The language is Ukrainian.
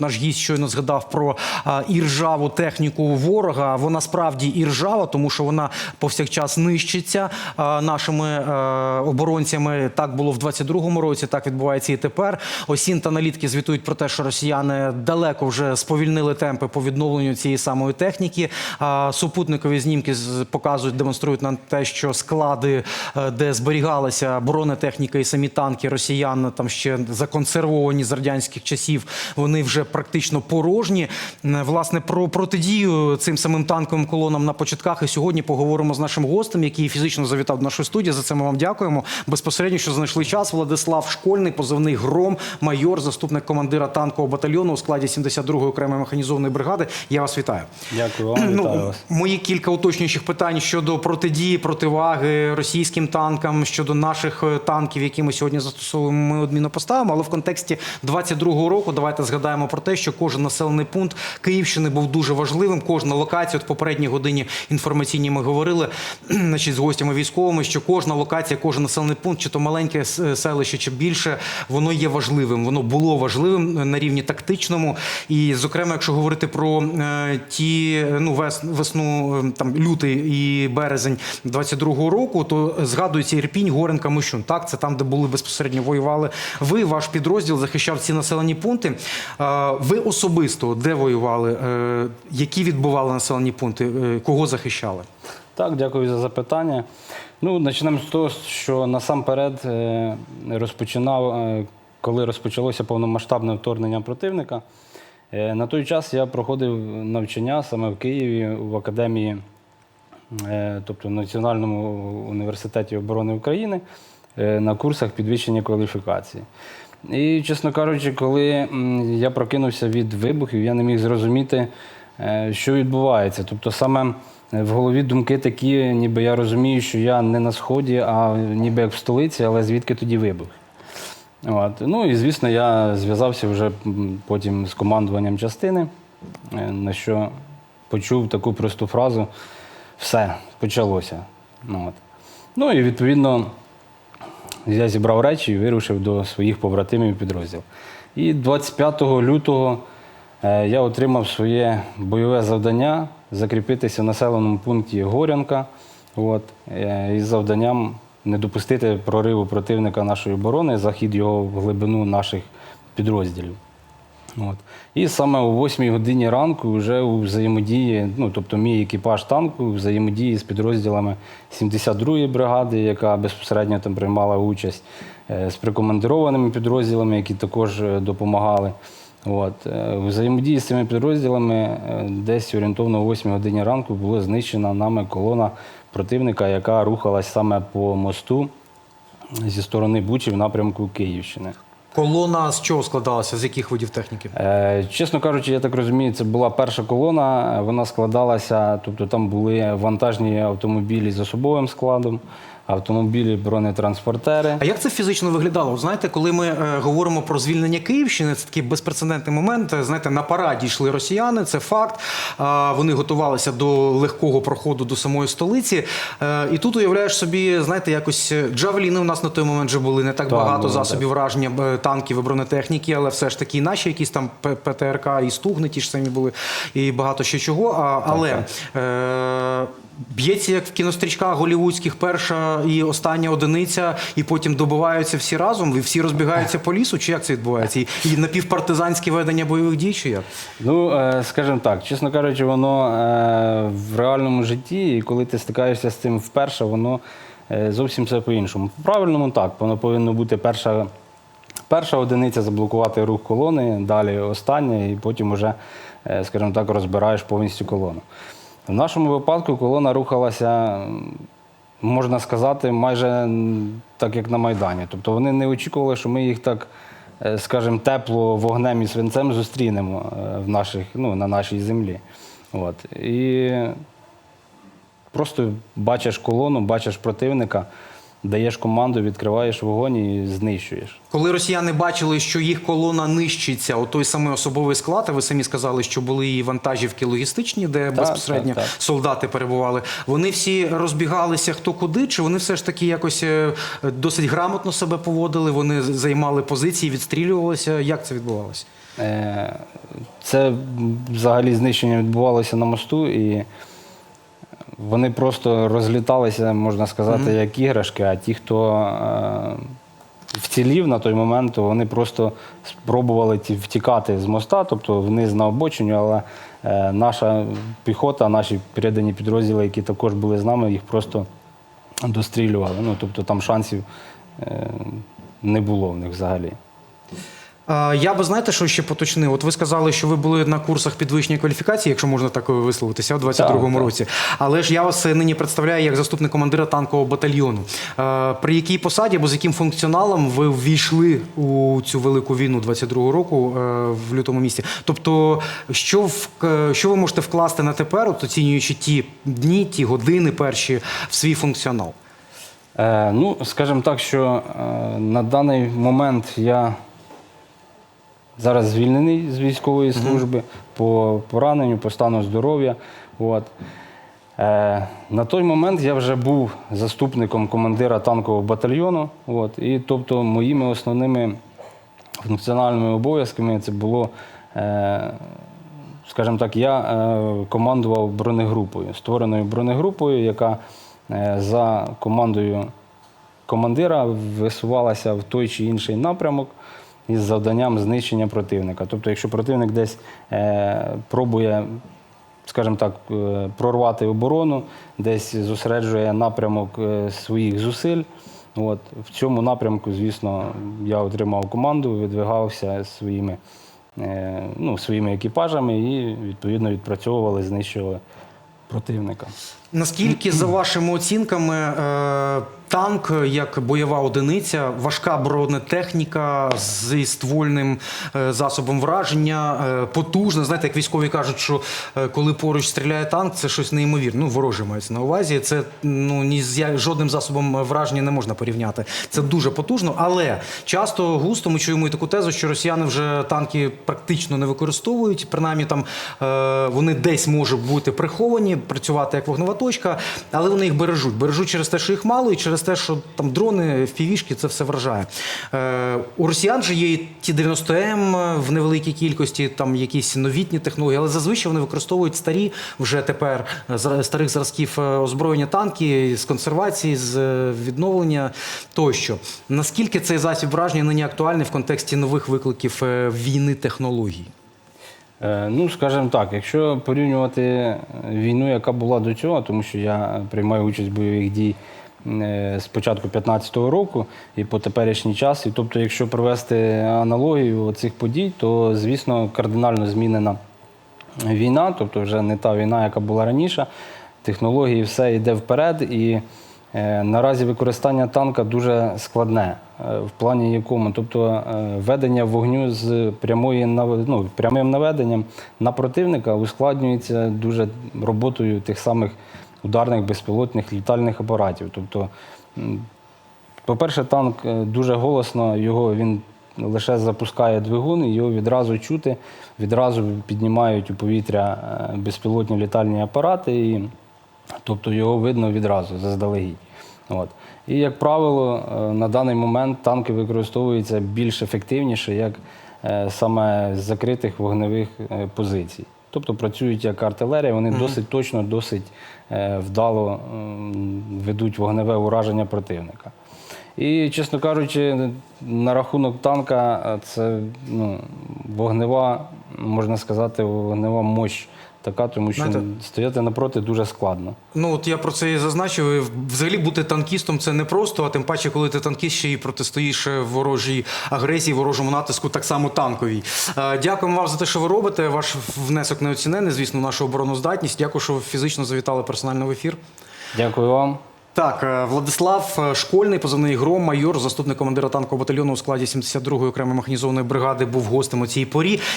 Наш гість щойно згадав про а, іржаву техніку ворога. Вона справді іржава, тому що вона повсякчас нищиться а, нашими е, оборонцями. Так було в 22-му році, так відбувається і тепер. Осін та аналітики звітують про те, що росіяни далеко вже сповільнили темпи по відновленню цієї самої техніки. А, супутникові знімки показують, демонструють нам те, що склади, е, де зберігалася бронетехніка і самі танки росіян, там ще законсервовані з радянських часів, вони вже практично порожні. Власне, про протидію цим самим танковим колонам на початках. І сьогодні поговоримо з нашим гостем, який фізично завітав до нашої студії. За це ми вам дякуємо. Безпосередньо, що знайшли час. Владислав Школьний, позивний гром, майор, заступник командира танкового батальйону у складі 72-ї окремої механізованої бригади. Я вас вітаю. Дякую вам, вітаю Ну, вас. мої кілька уточнюючих питань щодо протидії, противаги російським танкам, щодо наших е, танків, які ми сьогодні застосовуємо, ми одмінно поставимо. Але в контексті 22-го року давайте згадаємо про те, що кожен населений пункт Київщини був дуже важливим. Кожна локація, от в попередній годині інформаційній ми говорили значить, з гостями військовими, що кожна локація, кожен населений пункт, чи то маленьке селище, чи більше, воно є важливим. Воно було важливим на рівні тактичному. І, зокрема, якщо говорити про е, ті ну вес, весну е, там лютий і березень 22-го року, то згадується Ірпінь, Горенка, Мишун. Так, це там, де були безпосередньо воювали. Ви, ваш підрозділ, захищав ці населені пункти. Ви особисто де воювали? Е, Які відбували населені пункти? Е, Кого захищали? Так, дякую за запитання. Ну, почнемо з того, що насамперед е, розпочинав, коли розпочалося повномасштабне вторгнення противника. На той час я проходив навчання саме в Києві в академії, тобто в Національному університеті оборони України на курсах підвищення кваліфікації. І, чесно кажучи, коли я прокинувся від вибухів, я не міг зрозуміти, е, що відбувається. Тобто, саме в голові думки такі, ніби я розумію, що я не на сході, а ніби як в столиці, але звідки тоді вибух. От. Ну і звісно, я зв'язався вже потім з командуванням частини, е, на що почув таку просту фразу: все, почалося. От. ну і відповідно я зібрав речі і вирушив до своїх побратимів і підрозділ. І 25 лютого е, я отримав своє бойове завдання закріпитися в населеному пункті Горянка. От, е, із завданням не допустити прориву противника нашої оборони, захід його в глибину наших підрозділів. От. І саме о 8 годині ранку вже у взаємодії, ну тобто мій екіпаж танку взаємодії з підрозділами 72-ї бригади, яка безпосередньо там приймала участь, е, з прикомандированими підрозділами, які також е, допомагали. От. е, взаємодії з цими підрозділами десь орієнтовно о 8 годині ранку була знищена нами колона противника, яка рухалась саме по мосту зі сторони Бучі в напрямку Київщини. Колона з чого складалася? З яких видів техніки? Е, Чесно кажучи, я так розумію, це була перша колона. Вона складалася, тобто там були вантажні автомобілі з особовим складом, автомобілі, бронетранспортери. А як це фізично виглядало? Знаєте, коли ми е, говоримо про звільнення Київщини, це такий безпрецедентний момент. Е, Знаєте, на параді йшли росіяни, це факт. А, вони готувалися до легкого проходу до самої столиці. Е, і тут уявляєш собі, знаєте, якось е, джавеліни у нас на той момент вже були не так, Так, багато було, засобів враження е, танків і бронетехніки, але все ж таки і наші якісь там П- ПТРК і стугни ті ж самі були, і багато ще чого. А, але Е, б'ється як в кінострічках голівудських перша і остання одиниця, і потім добиваються всі разом, і всі розбігаються по лісу. Чи як це відбувається? І, напівпартизанське ведення бойових дій, чи як? Ну, е, скажімо так, чесно кажучи, воно е, в реальному житті, і коли ти стикаєшся з цим вперше, воно е, зовсім все по-іншому. По правильному так, воно повинно бути перша. Перша одиниця заблокувати рух колони, далі остання, і потім вже, скажімо так, розбираєш повністю колону. В нашому випадку колона рухалася, можна сказати, майже так, як на Майдані. Тобто вони не очікували, що ми їх так, е, скажімо, тепло вогнем і свинцем зустрінемо е, в наших, ну, на нашій землі. От. І просто бачиш колону, бачиш противника, даєш команду, відкриваєш вогонь і знищуєш. Коли росіяни бачили, що їх колона нищиться, о той самий особовий склад, а ви самі сказали, що були і вантажівки логістичні, де безпосередньо так, так. солдати перебували. Вони всі розбігалися хто куди, чи вони все ж таки якось е, досить грамотно себе поводили? Вони займали позиції, відстрілювалися. Як це відбувалося? Е, Це взагалі знищення відбувалося на мосту, і вони просто розліталися, можна сказати, як іграшки, а ті, хто е, вцілів на той момент, то вони просто спробували ті- втікати з моста, тобто вниз на обочиню, але е, наша піхота, наші передані підрозділи, які також були з нами, їх просто дострілювали. Ну, тобто там шансів е, не було в них взагалі. Я би знаєте, що ще поточнив. От ви сказали, що ви були на курсах підвищення кваліфікації, якщо можна так висловитися, у 22-му Так, так. році. Але ж я вас е, нині представляю як заступник командира танкового батальйону. Е, При якій посаді або з яким функціоналом ви ввійшли у цю велику війну 22-го року е, в лютому місці? Тобто, що в що ви можете вкласти на тепер, от оцінюючи ті дні, ті години перші в свій функціонал? Е, ну, скажімо так, що е, на даний момент я зараз звільнений з військової служби по пораненню, по стану здоров'я. От. Е, на той момент я вже був заступником командира танкового батальйону. От, і тобто моїми основними функціональними обов'язками це було, е, скажімо так, я е, командував бронегрупою, створеною бронегрупою, яка е, за командою командира висувалася в той чи інший напрямок із завданням знищення противника. Тобто, якщо противник десь е, пробує, скажімо так, е, прорвати оборону, десь зосереджує напрямок е, своїх зусиль. От, в цьому напрямку, звісно, я отримав команду, видвигався своїми, е, ну, своїми екіпажами і відповідно відпрацьовували, знищували противника. Наскільки, за вашими оцінками, е, танк як бойова одиниця, важка бронетехніка зі ствольним е, засобом враження, е, потужна. Знаєте, як військові кажуть, що е, коли поруч стріляє танк, це щось неймовірне. Ну, вороже мається на увазі. Це ну ні з жодним засобом враження не можна порівняти. Це дуже потужно, але часто густо ми чуємо і таку тезу, що росіяни вже танки практично не використовують. Принаймні там вони десь можуть бути приховані, працювати як вогнева точка, але вони їх бережуть. Бережуть через те, що їх мало, і через те, що там дрони, впівішки, це все вражає. Е, у росіян же є ті 90М в невеликій кількості, там якісь новітні технології, але зазвичай вони використовують старі вже тепер е, старих зразків е, озброєння танки з консервації, з е, відновлення тощо. Наскільки цей засіб враження нині актуальний в контексті нових викликів війни технологій? Ну, скажімо так, якщо порівнювати війну, яка була до цього, тому що я приймаю участь в бойових дій з початку 2015 року і по теперішній час. І тобто, якщо провести аналогію цих подій, то звісно кардинально змінена війна, тобто вже не та війна, яка була раніше. Технології все йде вперед, і е, наразі використання танка дуже складне. Е, в плані якому? Тобто е, ведення вогню з прямої ну, прямим наведенням на противника ускладнюється дуже роботою тих самих ударних безпілотних літальних апаратів. Тобто, по-перше, танк е, дуже голосно, його він лише запускає двигун, і його відразу чути, відразу піднімають у повітря е, безпілотні літальні апарати, і, тобто його видно відразу заздалегідь. От. І, як правило, е, на даний момент танки використовуються більш ефективніше, як саме з закритих вогневих позицій. Тобто працюють як артилерія, вони досить точно, досить е, вдало ведуть вогневе ураження противника. І, чесно кажучи, на рахунок танка е, це ну, вогнева, можна сказати, вогнева мощь така, тому що Знаєте- стояти напроти дуже складно. Ну от я про це і зазначив. І Взагалі бути танкістом це не просто, а тим паче, коли ти танкіст ще і протистоїш ворожій агресії, ворожому натиску, так само танковій. Е, Дякуємо вам за те, що ви робите. Ваш внесок неоцінений, звісно, нашу обороноздатність. Дякую, що ви фізично завітали персонально в ефір. Дякую вам. Так, е, Владислав е, Школьний, позивний гром, майор, заступник командира танкового батальйону у складі 72-ї окремої механізованої бригади, був гостем у цій порі.